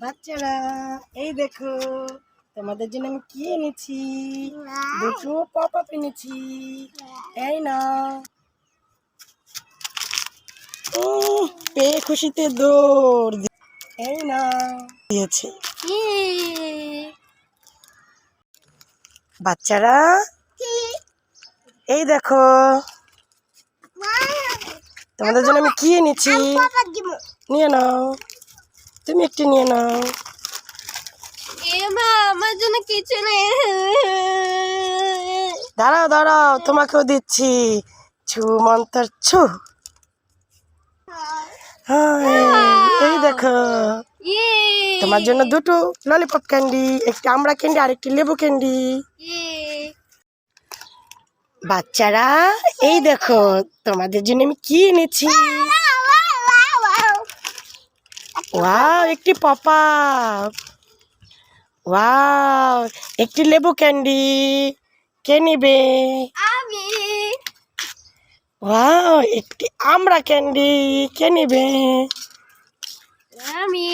বাচ্চারা এই দেখো তোমাদের জন্য আমি কি এনেছি? দুটো পপ আপ এনেছি। এই না পেয়ে খুশিতে দৌড় এই না দিয়েছে। বাচ্চারা এই দেখো। তোমাদের জন্য আমি কি এনেছি? নিয়ে নাও। তুমি একটু নিয়ে নাও। আমার জন্য কিছু নেই। দাঁড়াও দাঁড়াও তোমাকেও দিচ্ছি। ছু মন্তর ছু। এই দেখো। ইয়ে। তোমার জন্য দুটো ললিপপ ক্যান্ডি একটি আমড়া ক্যান্ডি আর একটি লেবু ক্যান্ডি ইয়ে। বাচ্চারা এই দেখো তোমাদের জন্য আমি কি এনেছি? ওয়াও একটি পপা ওয়াও একটি লেবু ক্যান্ডি। কে নিবে? আমি। ওয়াও একটি আমরা ক্যান্ডি। কে নিবে? আমি।